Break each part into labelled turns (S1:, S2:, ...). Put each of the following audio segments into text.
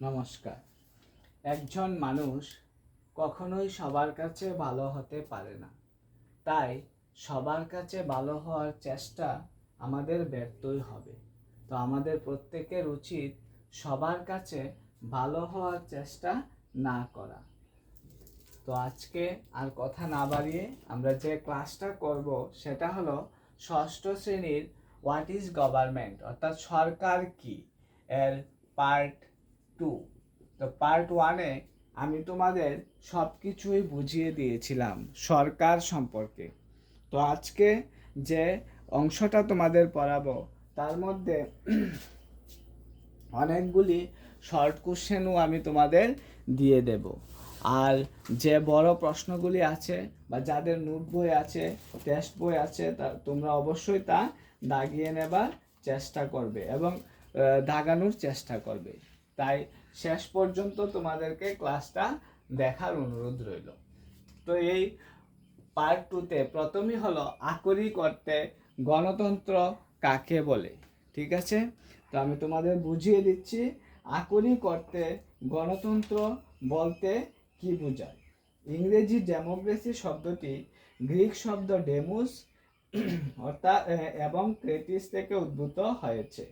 S1: নমস্কার। একজন মানুষ কখনোই সবার কাছে ভালো হতে পারে না। তাই সবার কাছে ভালো হওয়ার চেষ্টা আমাদের ব্যর্থই হবে। তো আমাদের প্রত্যেকের উচিত সবার কাছে ভালো হওয়ার চেষ্টা না করা। তো আজকে আর কথা না বাড়িয়ে আমরা যে ক্লাসটা করব, সেটা হলো ষষ্ঠ শ্রেণির হোয়াট ইজ গভর্নমেন্ট? অর্থাৎ সরকার কি? এর পার্ট টু তো পার্ট ওয়ানে আমি তোমাদের সব কিছুই বুঝিয়ে দিয়েছিলাম সরকার সম্পর্কে। তো আজকে যে অংশটা তোমাদের পড়াবো, তার মধ্যে অনেকগুলি শর্ট কোশ্চেনও আমি তোমাদের দিয়ে দেব। আর যে বড় প্রশ্নগুলি আছে বা যাদের নোট বই আছে টেস্ট বই আছে, তা তোমরা অবশ্যই তা দাগিয়ে নেবার চেষ্টা করবে এবং দাগানোর চেষ্টা করবে। তাই শেষ পর্যন্ত তোমাদেরকে ক্লাসটা দেখার অনুরোধ রইল। তো এই পার্ট টুতে প্রথমই হলো আকরি করতে গণতন্ত্র কাকে বলে, ঠিক আছে? তো আমি তোমাদের বুঝিয়ে দিচ্ছি, আকরি করতে গণতন্ত্র বলতে কি বোঝায়? ইংরেজি ডেমোক্রেসি শব্দটি গ্রিক শব্দ ডেমুস, অর্থাৎ এবং ক্রেটিস থেকে উদ্ভূত হয়েছে।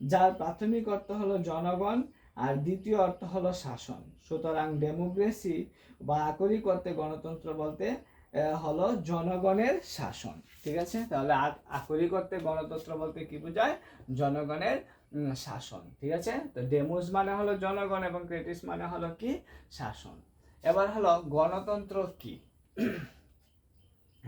S1: যার প্রাথমিক অর্থ হলো জনগণ আর দ্বিতীয় অর্থ হলো শাসন। সুতরাং ডেমোক্রেসি বা আকরি করতে গণতন্ত্র বলতে হলো জনগণের শাসন। ঠিক আছে? তাহলে আ- আকরি করতে গণতন্ত্র বলতে কি বোঝায়? জনগণের শাসন। ঠিক আছে? তো ডেমোস মানে হলো জনগণ এবং ক্রেটিস মানে হলো কি? শাসন। এবার হলো গণতন্ত্র কি?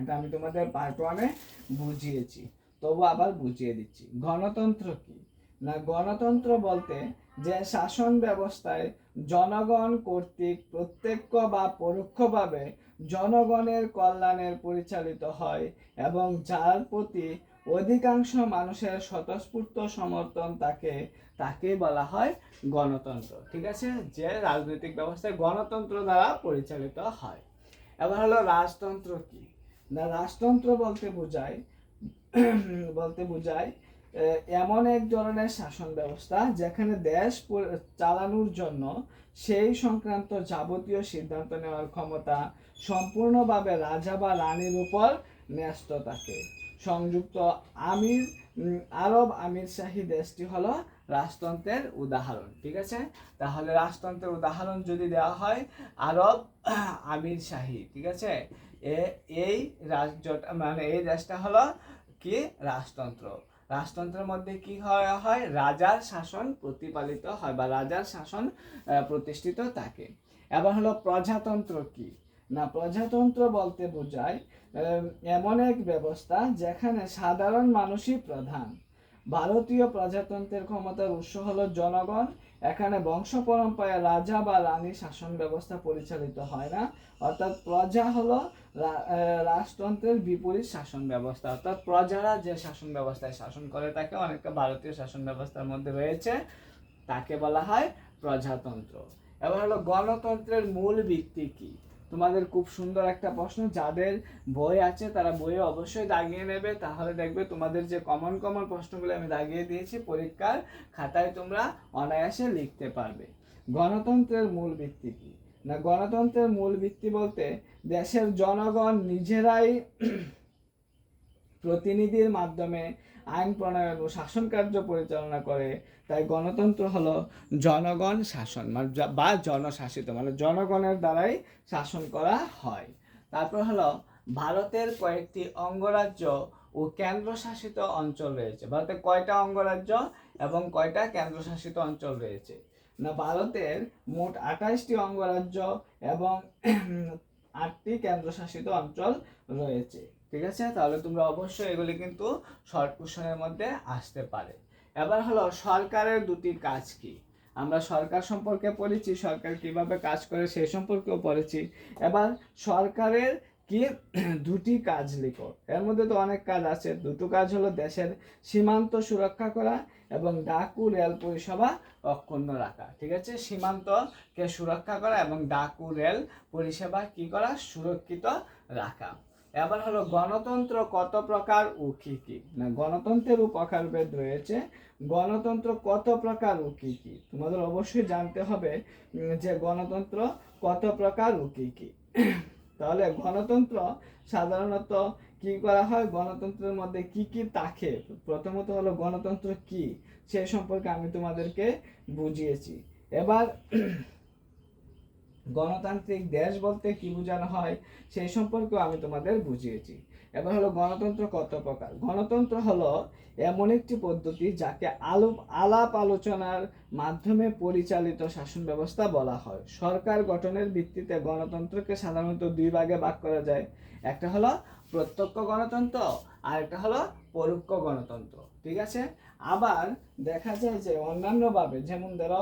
S1: এটা আমি তোমাদের পার্ট ওয়ানে বুঝিয়েছি। তবু আবার বুঝিয়ে দিচ্ছি। গণতন্ত্র কি? না, গণতন্ত্র বলতে যে শাসন ব্যবস্থায় জনগণ কর্তৃক প্রত্যক্ষ বা পরোক্ষভাবে জনগণের কল্যাণের পরিচালিত হয় এবং যার প্রতি অধিকাংশ মানুষের স্বতঃস্ফূর্ত সমর্থন তাকে তাকে বলা হয় গণতন্ত্র। ঠিক আছে? যে রাজনৈতিক ব্যবস্থায় গণতন্ত্র দ্বারা পরিচালিত হয়। এবার হলো রাজতন্ত্র কি? না, রাজতন্ত্র বলতে বোঝায় বলতে বোঝায় এমন এক ধরনের শাসন ব্যবস্থা যেখানে দেশ চালানোর জন্য সেই সংক্রান্ত যাবতীয় সিদ্ধান্ত নেওয়ার ক্ষমতা সম্পূর্ণভাবে রাজা বা রানীর উপর ন্যস্ত থাকে। সংযুক্ত আমির আরব আমির শাহী দেশটি হলো রাজতন্ত্রের উদাহরণ, ঠিক আছে? তাহলে রাজতন্ত্রের উদাহরণ যদি দেওয়া হয়, আরব আমির শাহী, ঠিক আছে? এই রাজ্যটা মানে এই দেশটা হলো কি? রাজতন্ত্র। রাজতন্ত্রের মধ্যে কি হয় হয় রাজার শাসন প্রতিপালিত হয় বা রাজার শাসন প্রতিষ্ঠিত থাকে। এবার হলো প্রজাতন্ত্র কি? না, প্রজাতন্ত্র বলতে বোঝায় এমন এক ব্যবস্থা যেখানে সাধারণ মানুষই প্রধান। ভারতীয় প্রজাতন্ত্রের ক্ষমতার উৎস হলো জনগণ এখানে বংশ পরম্পরায় রাজা বা রানীর শাসন ব্যবস্থা পরিচালিত হয় না। অর্থাৎ প্রজা হলো রাজতন্ত্রের বিপরীত শাসন ব্যবস্থা অর্থাৎ প্রজারা যে শাসন ব্যবস্থায় শাসন করে তাকে অনেকটা ভারতীয় শাসন ব্যবস্থার মধ্যে রয়েছে। তাকে বলা হয় প্রজাতন্ত্র। এবার হলো গণতন্ত্রের মূল ভিত্তি কি? তোমাদের খুব সুন্দর একটা প্রশ্ন। যাদের বই আছে, তারা বইয়ে অবশ্যই দাগিয়ে নেবে। তাহলে দেখবে তোমাদের যে কমন কমন প্রশ্নগুলো আমি দাগিয়ে দিয়েছি, পরীক্ষার খাতায় তোমরা অনায়াসে লিখতে পারবে। গণতন্ত্রের মূল ভিত্তি কি? না, গণতন্ত্রের মূল ভিত্তি বলতে দেশের জনগণ নিজেরাই প্রতিনিধির মাধ্যমে আইন প্রণয়ন ও শাসন কার্য পরিচালনা করে। তাই গণতন্ত্র হলো জনগণ শাসন মানে বা জনশাসিত মানে জনগণের দ্বারাই শাসন করা হয়। তারপর হলো ভারতের কয়েকটি অঙ্গরাজ্য ও কেন্দ্রশাসিত অঞ্চল রয়েছে। ভারতে কয়টা অঙ্গরাজ্য এবং কয়টা কেন্দ্রশাসিত অঞ্চল রয়েছে? না, ভারতের মোট আঠাশটি অঙ্গরাজ্য এবং আটটি কেন্দ্রশাসিত অঞ্চল রয়েছে। ঠিক আছে? তাহলে তোমরা অবশ্যই এগুলি কিন্তু শর্ট কোশ্চেনের মধ্যে আসতে পারে। এবার হলো সরকারের দুটি কাজ কি? আমরা সরকার সম্পর্কে পড়েছি, সরকার কীভাবে কাজ করে সেই সম্পর্কেও পড়েছি। এবার সরকারের কি দুটি কাজ লিখো। এর মধ্যে তো অনেক কাজ আছে। দুটো কাজ হলো দেশের সীমান্ত সুরক্ষা করা এবং ডাকু রেল পরিষেবা অক্ষুণ্ণ রাখা। ঠিক আছে? সীমান্তকে সুরক্ষা করা এবং ডাকু রেল পরিষেবা কি করা? সুরক্ষিত রাখা। এবার হলো গণতন্ত্র কত প্রকার ও কি কি? না গণতন্ত্রেরও প্রকারভেদ রয়েছে। গণতন্ত্র কত প্রকার ও কি কি? তোমাদের অবশ্যই জানতে হবে যে গণতন্ত্র কত প্রকার ও কি কি। তাহলে গণতন্ত্র সাধারণত কি করা হয়? গণতন্ত্রের মধ্যে কি কি থাকে? প্রথমত হলো গণতন্ত্র কি? সে সম্পর্কে আমি তোমাদেরকে বুঝিয়েছি। এবার গণতান্ত্রিক দেশ বলতে কি বোঝানো হয়, সেই সম্পর্কেও আমি তোমাদের বুঝিয়েছি। এবার হলো গণতন্ত্র কত প্রকার? গণতন্ত্র হলো এমন একটি পদ্ধতি যাকে আলোপ আলাপ আলোচনার মাধ্যমে পরিচালিত শাসন ব্যবস্থা বলা হয়। সরকার গঠনের ভিত্তিতে গণতন্ত্রকে সাধারণত দুই ভাগে ভাগ করা যায়। একটা হলো প্রত্যক্ষ গণতন্ত্র, আর একটা হলো পরোক্ষ গণতন্ত্র। ঠিক আছে? আবার দেখা যায় যে অন্যান্যভাবে, যেমন ধরো,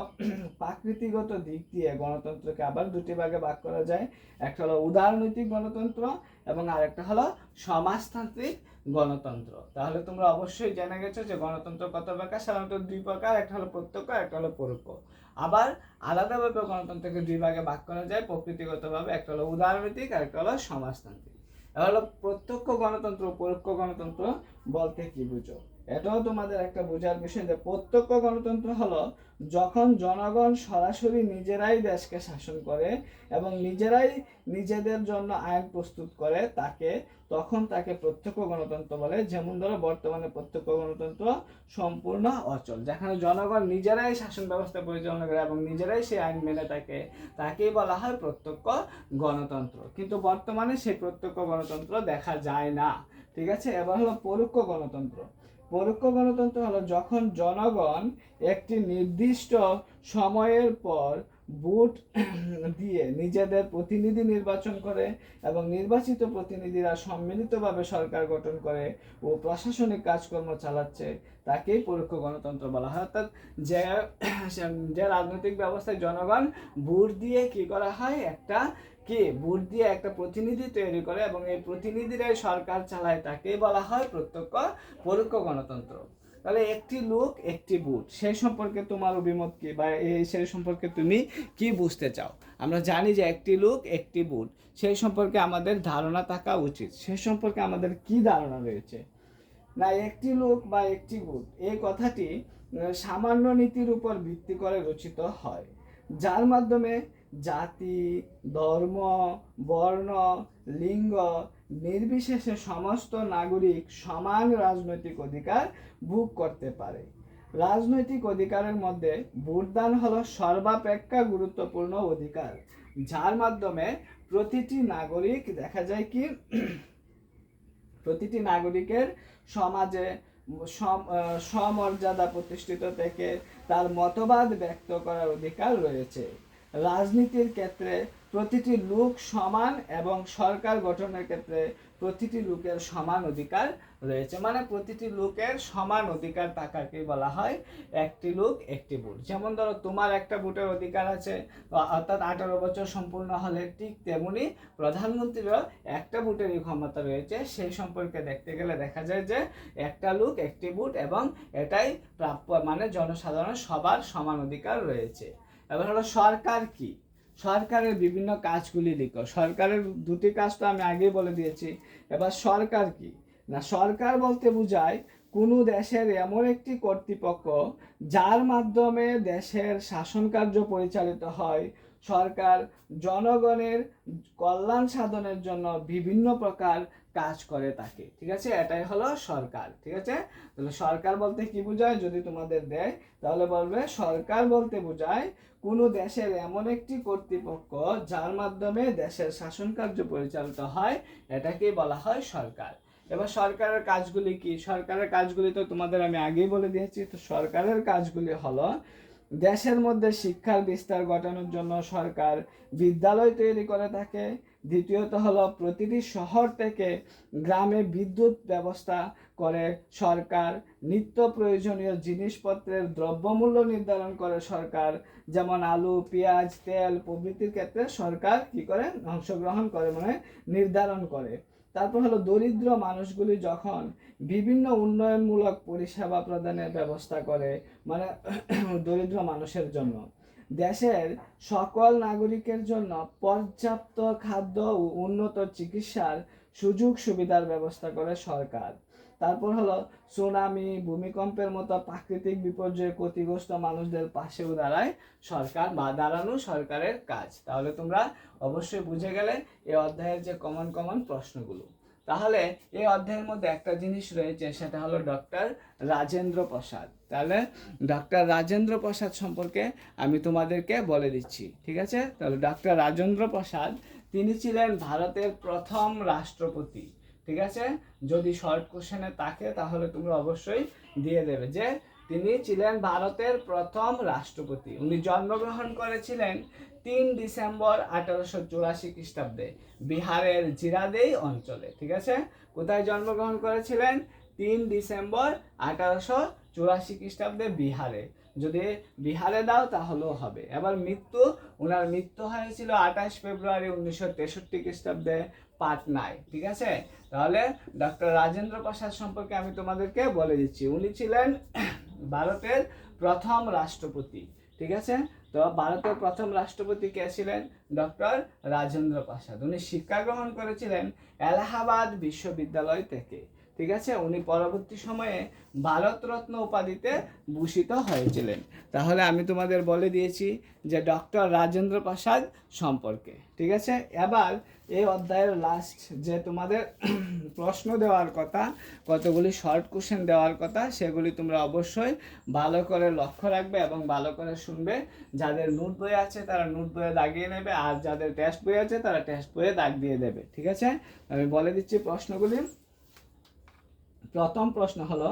S1: প্রাকৃতিগত দিক দিয়ে গণতন্ত্রকে আবার দুটি ভাগে ভাগ করা যায়। একটা হলো উদারনৈতিক গণতন্ত্র এবং আরেকটা হলো সমাজতান্ত্রিক গণতন্ত্র। তাহলে তোমরা অবশ্যই জেনে গেছো যে গণতন্ত্র কত প্রকার? সাধারণত দুই প্রকার, একটা হলো প্রত্যক্ষ, একটা হলো পরোক্ষ। আবার আলাদাভাবে গণতন্ত্রকে দুই ভাগে ভাগ করা যায় প্রকৃতিগতভাবে, একটা হলো উদারনৈতিক আর একটা হলো সমাজতান্ত্রিক। এবার হলো প্রত্যক্ষ গণতন্ত্র, পরোক্ষ গণতন্ত্র বলতে কি বুঝো? এটাও তোমাদের একটা বোঝার বিষয় যে প্রত্যক্ষ গণতন্ত্র হলো যখন জনগণ সরাসরি নিজেরাই দেশকে শাসন করে এবং নিজেরাই নিজেদের জন্য আইন প্রস্তুত করে তাকে, তখন তাকে প্রত্যক্ষ গণতন্ত্র বলে। যেমন ধরো বর্তমানে প্রত্যক্ষ গণতন্ত্র সম্পূর্ণ অচল। যেখানে জনগণ নিজেরাই শাসন ব্যবস্থা পরিচালনা করে এবং নিজেরাই সেই আইন মেনে থাকে তাকেই বলা হয় প্রত্যক্ষ গণতন্ত্র। কিন্তু বর্তমানে সেই প্রত্যক্ষ গণতন্ত্র দেখা যায় না। ঠিক আছে? এবার হলো পরোক্ষ গণতন্ত্র। পরোক্ষ গণতন্ত্র হলো যখন জনগণ একটি নির্দিষ্ট সময়ের পর ভোট দিয়ে নিজেদের প্রতিনিধি নির্বাচন করে এবং নির্বাচিত প্রতিনিধিরা সম্মিলিতভাবে সরকার গঠন করে ও প্রশাসনিক কাজকর্ম চালাচ্ছে, তাকেই পরোক্ষ গণতন্ত্র বলা হয়। অর্থাৎ যে যে রাজনৈতিক ব্যবস্থায় জনগণ ভোট দিয়ে কি করা হয়? একটা কি? ভোট দিয়ে একটা প্রতিনিধি তৈরি করে এবং এই প্রতিনিধিরাই সরকার চালায় তাকেই বলা হয় প্রত্যক্ষ পরোক্ষ গণতন্ত্র। তাহলে একটি লোক, একটি বুট সেই সম্পর্কে তোমার অভিমত কি? বা সেই সম্পর্কে তুমি কি বুঝতে চাও? আমরা জানি যে একটি লোক, একটি বুট সেই সম্পর্কে আমাদের ধারণা থাকা উচিত। সে সম্পর্কে আমাদের কি ধারণা রয়েছে? না, একটি লোক বা একটি বুট এই কথাটি সামান্য নীতির উপর ভিত্তি করে রচিত হয়। যার মাধ্যমে জাতি, ধর্ম, বর্ণ, লিঙ্গ নির্বিশেষে সমস্ত নাগরিক সমান রাজনৈতিক অধিকার ভোগ করতে পারে। রাজনৈতিক অধিকারের মধ্যে ভোটদান হলো সর্বাপেক্ষা গুরুত্বপূর্ণ অধিকার, যার মাধ্যমে প্রতিটি নাগরিক, দেখা যায় কি, প্রতিটি নাগরিকের সমাজে সমর্যাদা প্রতিষ্ঠিত থেকে তার মতবাদ ব্যক্ত করার অধিকার রয়েছে। রাজনীতির ক্ষেত্রে প্রতিটি লোক সমান এবং সরকার গঠনের ক্ষেত্রে প্রতিটি লোকের সমান অধিকার রয়েছে। মানে প্রতিটি লোকের সমান অধিকার থাকাকে বলা হয়, একটি লোক, একটি ভোট। যেমন ধরো, তোমার একটা ভোটের অধিকার আছে অর্থাৎ আঠারো বছর সম্পূর্ণ হলে ঠিক তেমনি প্রধানমন্ত্রীরও একটা ভোটেরই ক্ষমতা রয়েছে। সেই সম্পর্কে দেখতে গেলে দেখা যায় যে একটা লোক, একটি ভোট এবং এটাই প্রাপ্য মানে জনসাধারণ সবার সমান অধিকার রয়েছে। এবার হলো সরকার কি? সরকারের বিভিন্ন কাজগুলি লিখো সরকারের দুটি কাজ তো আমি আগেই বলে দিয়েছি। এবার সরকার কি? না, সরকার বলতে বোঝায় কোনো দেশের এমন একটি কর্তৃপক্ষ যার মাধ্যমে দেশের শাসন কার্য পরিচালিত হয়। সরকার জনগণের কল্যাণ সাধনের জন্য বিভিন্ন প্রকার কাজ করে তাকে, ঠিক আছে? এটাই হলো সরকার, ঠিক আছে? তাহলে সরকার বলতে কি বোঝায়? যদি তোমাদের দেয়, তাহলে বলবে সরকার বলতে বোঝায়, কোনো দেশের এমন একটি কর্তৃপক্ষ যার মাধ্যমে দেশের শাসন কার্য পরিচালিত হয়, এটাকেই বলা হয় সরকার। এবার সরকারের কাজগুলি কি? সরকারের কাজগুলি তো তোমাদের আমি আগেই বলে দিয়েছি, তো সরকারের কাজগুলি হলো দেশের মধ্যে শিক্ষার বিস্তার ঘটানোর জন্য সরকার বিদ্যালয় তৈরি করে থাকে দ্বিতীয়ত হলো প্রতিটি শহর থেকে গ্রামে বিদ্যুৎ ব্যবস্থা করে সরকার, নিত্য প্রয়োজনীয় জিনিসপত্রের দ্রব্যমূল্য নির্ধারণ করে সরকার, যেমন আলু, পেঁয়াজ, তেল প্রভৃতির ক্ষেত্রে সরকার কি করে? অংশগ্রহণ করে মানে নির্ধারণ করে। তারপর হলো দরিদ্র মানুষগুলি যখন বিভিন্ন উন্নয়নমূলক পরিষেবা প্রদানের ব্যবস্থা করে মানে দরিদ্র মানুষের জন্য। দেশের সকল নাগরিকের জন্য পর্যাপ্ত খাদ্য ও উন্নত চিকিৎসার সুযোগ সুবিধার ব্যবস্থা করে সরকার। তারপর হলো সুনামি, ভূমিকম্পের মতো প্রাকৃতিক বিপর্যয়ে ক্ষতিগ্রস্ত মানুষদের পাশেও দাঁড়ায় সরকার বা দাঁড়ানো সরকারের কাজ। তাহলে তোমরা অবশ্যই বুঝে গেলে এই অধ্যায়ের যে কমন কমন প্রশ্নগুলো। তাহলে এই অধ্যায়ের মধ্যে একটা জিনিস রয়েছে, সেটা হলো ডক্টর রাজেন্দ্র প্রসাদ। তাহলে ডক্টর রাজেন্দ্র প্রসাদ সম্পর্কে আমি তোমাদেরকে বলে দিচ্ছি, ঠিক আছে? তাহলে ডক্টর রাজেন্দ্র প্রসাদ, তিনি ছিলেন ভারতের প্রথম রাষ্ট্রপতি, ঠিক আছে? যদি শর্ট কোশ্চেনে থাকে, তাহলে তোমরা অবশ্যই দিয়ে দেবে যে তিনি ছিলেন ভারতের প্রথম রাষ্ট্রপতি। উনি জন্মগ্রহণ করেছিলেন তিন ডিসেম্বর আঠারোশো চুরাশি খ্রিস্টাব্দে বিহারের জিরাদেই অঞ্চলে, ঠিক আছে? কোথায় জন্মগ্রহণ করেছিলেন? তিন ডিসেম্বর আঠারোশো চুরাশি খ্রিস্টাব্দে বিহারে। যদি বিহারে দাও তাহলেও হবে। এবার মৃত্যু ওনার মৃত্যু হয়েছিল আঠাশ ফেব্রুয়ারি উনিশশো তেষট্টি খ্রিস্টাব্দে পাটনায়, ঠিক আছে? তাহলে ডক্টর রাজেন্দ্র প্রসাদ সম্পর্কে আমি তোমাদেরকে বলে দিচ্ছি। উনি ছিলেন ভারতের প্রথম রাষ্ট্রপতি, ঠিক আছে? তো ভারতের প্রথম রাষ্ট্রপতি কে ছিলেন? ডক্টর রাজেন্দ্র প্রসাদ। উনি শিক্ষা গ্রহণ করেছিলেন এলাহাবাদ বিশ্ববিদ্যালয় থেকে। ঠিক আছে? উনি পরবর্তী সময়ে ভারতরত্ন উপাধিতে ভূষিত হয়েছিলেন। তাহলে আমি তোমাদের বলে দিয়েছি যে ডক্টর রাজেন্দ্র প্রসাদ সম্পর্কে, ঠিক আছে? এবার এই অধ্যায়ের লাস্ট যে তোমাদের প্রশ্ন দেওয়ার কথা, কতগুলি শর্ট কোশ্চেন দেওয়ার কথা, সেগুলি তোমরা অবশ্যই ভালো করে লক্ষ্য রাখবে এবং ভালো করে শুনবে। যাদের নোট বই আছে, তারা নোট বইয়ে দাগিয়ে নেবে, আর যাদের টেস্ট বই আছে, তারা টেস্ট বইয়ে দাগ দিয়ে দেবে, ঠিক আছে? আমি বলে দিচ্ছি প্রশ্নগুলি। প্রথম প্রশ্ন হলো,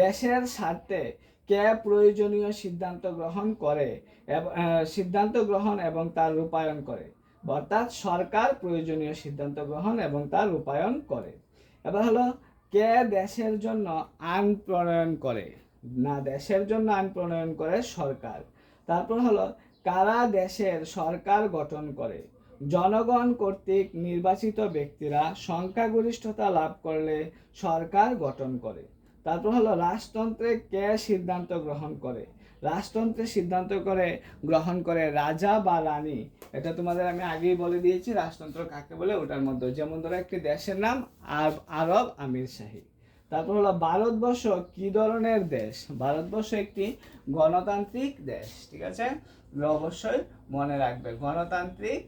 S1: দেশের স্বার্থে কে প্রয়োজনীয় সিদ্ধান্ত গ্রহণ করে সিদ্ধান্ত গ্রহণ এবং তার রূপায়ণ করে? অর্থাৎ সরকার প্রয়োজনীয় সিদ্ধান্ত গ্রহণ এবং তার রূপায়ণ করে। এবার হলো, কে দেশের জন্য আইন প্রণয়ন করে? না, দেশের জন্য আইন প্রণয়ন করে সরকার। তারপর হলো, কারা দেশের সরকার গঠন করে? জনগণ কর্তৃক নির্বাচিত ব্যক্তিরা সংখ্যাগরিষ্ঠতা লাভ করলে সরকার গঠন করে। তারপর হলো রাজতন্ত্রে কে সিদ্ধান্ত গ্রহণ করে? রাজতন্ত্রে সিদ্ধান্ত করে, গ্রহণ করে রাজা বা রানী? এটা তোমাদের আমি আগেই বলে দিয়েছি রাজতন্ত্র কাকে বলে ওটার মধ্যে। যেমন ধরো একটি দেশের নাম আরব আরব আমির শাহী। তারপর হলো ভারতবর্ষ কি ধরনের দেশ? ভারতবর্ষ একটি গণতান্ত্রিক দেশ, ঠিক আছে? অবশ্যই মনে রাখবে, গণতান্ত্রিক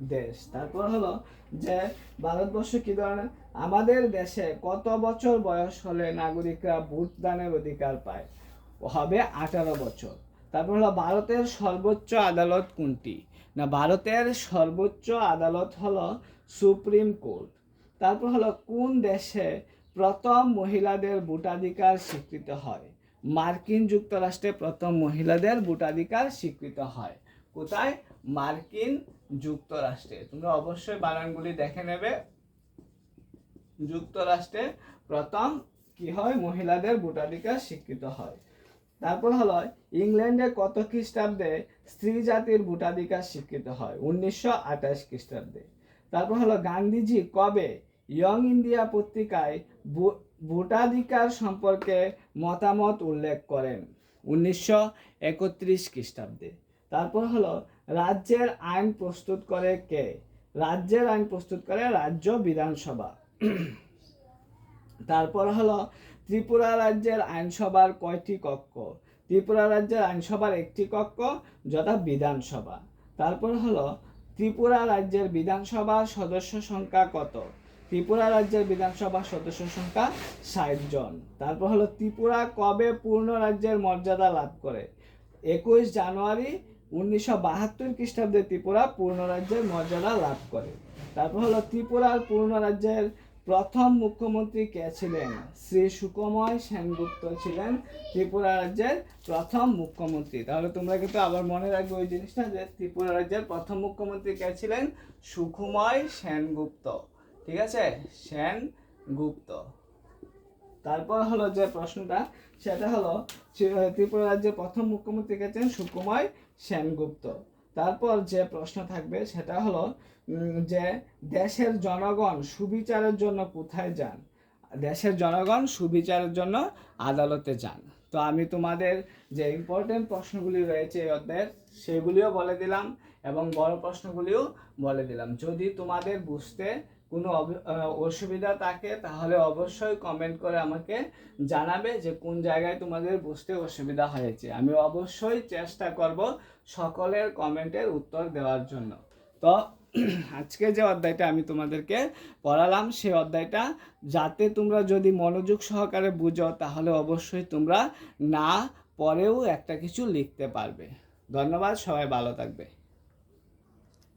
S1: দেশ। তারপর হলো যে ভারতবর্ষ কি ধরনের? আমাদের দেশে কত বছর বয়স হলে নাগরিকরা ভোট দানের অধিকার পায়? হবে আঠারো বছর। তারপর হলো ভারতের সর্বোচ্চ আদালত কোনটি? না, ভারতের সর্বোচ্চ আদালত হলো সুপ্রিম কোর্ট। তারপর হলো কোন দেশে প্রথম মহিলাদের ভোটাধিকার স্বীকৃত হয়? মার্কিন যুক্তরাষ্ট্রে প্রথম মহিলাদের ভোটাধিকার স্বীকৃত হয়। কোথায়? মার্কিন যুক্তরাষ্ট্রে। তোমরা অবশ্যই বানানগুলি দেখে নেবে। যুক্তরাষ্ট্রে প্রথম কি হয়? মহিলাদের ভোটাধিকার স্বীকৃত হয়। তারপর হলো, ইংল্যান্ডে কত খ্রিস্টাব্দে স্ত্রী জাতির ভোটাধিকার স্বীকৃত হয়? উনিশশো আঠাশ খ্রিস্টাব্দে। তারপর হলো, গান্ধীজি কবে ইয়ং ইন্ডিয়া পত্রিকায় ভোটাধিকার সম্পর্কে মতামত উল্লেখ করেন? উনিশশো একত্রিশ খ্রিস্টাব্দে। তারপর হলো রাজ্যের আইন প্রস্তুত করে কে? রাজ্যের আইন প্রস্তুত করে রাজ্য বিধানসভা। তারপর হলো, ত্রিপুরা রাজ্যের আইনসভার কয়টি কক্ষ? ত্রিপুরা রাজ্যের আইনসভার একটি কক্ষ যথা বিধানসভা। তারপর হলো, ত্রিপুরা রাজ্যের বিধানসভার সদস্য সংখ্যা কত? ত্রিপুরা রাজ্যের বিধানসভার সদস্য সংখ্যা ষাট জন। তারপর হলো, ত্রিপুরা কবে পূর্ণ রাজ্যের মর্যাদা লাভ করে? একুশ জানুয়ারি উনিশশো বাহাত্তর খ্রিস্টাব্দে ত্রিপুরা পূর্ণ রাজ্যের মর্যাদা লাভ করে। তারপর হলো ত্রিপুরার পূর্ণ রাজ্যের প্রথম মুখ্যমন্ত্রী কে ছিলেন? শ্রী সুকময় সেনগুপ্ত ছিলেন ত্রিপুরা রাজ্যের প্রথম মুখ্যমন্ত্রী। তাহলে তোমরা কিন্তু আবার মনে রাখবে ওই জিনিসটা যে ত্রিপুরা রাজ্যের প্রথম মুখ্যমন্ত্রী কে ছিলেন? সুকুময় সেনগুপ্ত। ঠিক আছে? সেনগুপ্ত। তারপর হলো যে প্রশ্নটা, সেটা হলো ত্রি- ত্রিপুরা রাজ্যের প্রথম মুখ্যমন্ত্রী কে ছিলেন? সুকুময় সেনগুপ্ত। তারপর যে প্রশ্ন থাকবে সেটা হলো যে দেশের জনগণ সুবিচারের জন্য কোথায় যান? দেশের জনগণ সুবিচারের জন্য আদালতে যান। তো আমি তোমাদের যে ইম্পর্টেন্ট প্রশ্নগুলি রয়েছে এই অধ্যায়ের, সেগুলিও বলে দিলাম। এবং বড় প্রশ্নগুলিও বলে দিলাম। যদি তোমাদের বুঝতে কোনো অসুবিধা থাকে, তাহলে অবশ্যই কমেন্ট করে আমাকে জানাবে যে কোন জায়গায় তোমাদের বুঝতে অসুবিধা হয়েছে। আমি অবশ্যই চেষ্টা করব সকলের কমেন্টের উত্তর দেওয়ার জন্য। তো আজকে যে অধ্যায়টা আমি তোমাদেরকে পড়ালাম সেই অধ্যায়টা, যাতে তোমরা যদি মনোযোগ সহকারে বুঝো, তাহলে অবশ্যই তোমরা না পরেও একটা কিছু লিখতে পারবে। ধন্যবাদ, সবাই ভালো থাকবে।